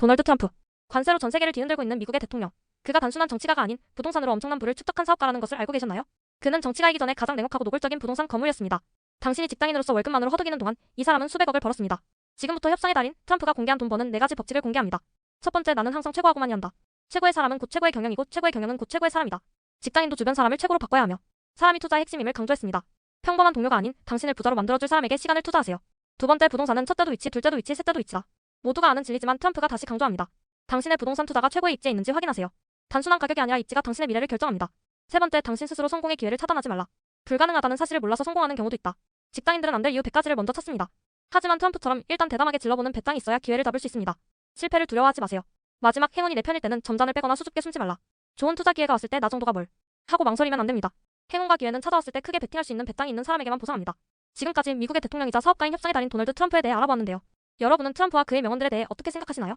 도널드 트럼프. 관세로 전 세계를 뒤흔들고 있는 미국의 대통령. 그가 단순한 정치가가 아닌 부동산으로 엄청난 부를 축적한 사업가라는 것을 알고 계셨나요? 그는 정치가이기 전에 가장 냉혹하고 노골적인 부동산 거물이었습니다. 당신이 직장인으로서 월급만으로 허덕이는 동안 이 사람은 수백억을 벌었습니다. 지금부터 협상의 달인 트럼프가 공개한 돈 버는 네 가지 법칙을 공개합니다. 첫 번째, 나는 항상 최고하고만이 한다. 최고의 사람은 곧 최고의 경영이고 최고의 경영은 곧 최고의 사람이다. 직장인도 주변 사람을 최고로 바꿔야 하며 사람이 투자의 핵심임을 강조했습니다. 평범한 동료가 아닌 당신을 부자로 만들어줄 사람에게 시간을 투자하세요. 두 번째, 부동산은 첫째도 위치, 둘째도 위치, 셋째도 위치다. 모두가 아는 진리지만 트럼프가 다시 강조합니다. 당신의 부동산 투자가 최고의 입지에 있는지 확인하세요. 단순한 가격이 아니라 입지가 당신의 미래를 결정합니다. 세 번째, 당신 스스로 성공의 기회를 차단하지 말라. 불가능하다는 사실을 몰라서 성공하는 경우도 있다. 직장인들은 안 될 이유 100가지를 먼저 찾습니다. 하지만 트럼프처럼 일단 대담하게 질러보는 배짱이 있어야 기회를 잡을 수 있습니다. 실패를 두려워하지 마세요. 마지막 행운이 내 편일 때는 점잔을 빼거나 수줍게 숨지 말라. 좋은 투자 기회가 왔을 때 나 정도가 뭘 하고 망설이면 안 됩니다. 행운과 기회는 찾아왔을 때 크게 베팅할 수 있는 배짱이 있는 사람에게만 보상합니다. 지금까지 미국의 대통령이자 사업가인 협상의 달인 도널드 트럼프에 대해 알아보았는데요. 여러분은 트럼프와 그의 명언들에 대해 어떻게 생각하시나요?